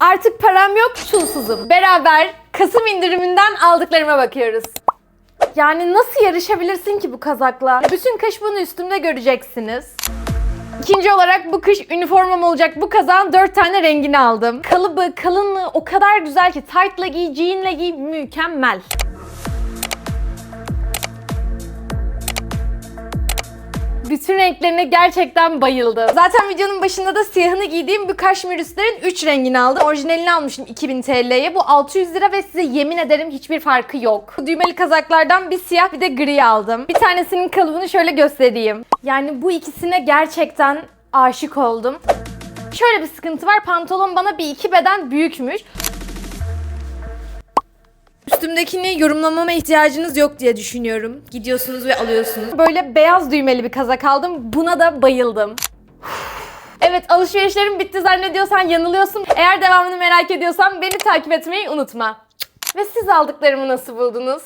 Artık param yok, çulsuzum. Beraber Kasım indiriminden aldıklarıma bakıyoruz. Yani nasıl yarışabilirsin ki bu kazakla? Bütün kış bunu üstümde göreceksiniz. İkinci olarak bu kış üniformam olacak bu kazağın dört tane rengini aldım. Kalıbı, kalınlığı o kadar güzel ki tight'la giy, jean'le giy mükemmel. Bütün renklerine gerçekten bayıldım. Zaten videonun başında da siyahını giydiğim bu kaşmir üstlerin 3 rengini aldım. Orijinalini almıştım 2000 TL'ye. Bu 600 lira ve size yemin ederim hiçbir farkı yok. Bu düğmeli kazaklardan bir siyah bir de gri aldım. Bir tanesinin kalıbını şöyle göstereyim. Yani bu ikisine gerçekten aşık oldum. Şöyle bir sıkıntı var. Pantolon bana bir iki beden büyükmüş. Üstümdekini yorumlamama ihtiyacınız yok diye düşünüyorum. Gidiyorsunuz ve alıyorsunuz. Böyle beyaz düğmeli bir kazak aldım. Buna da bayıldım. Evet alışverişlerim bitti zannediyorsan yanılıyorsun. Eğer devamını merak ediyorsan beni takip etmeyi unutma. Ve siz aldıklarımı nasıl buldunuz?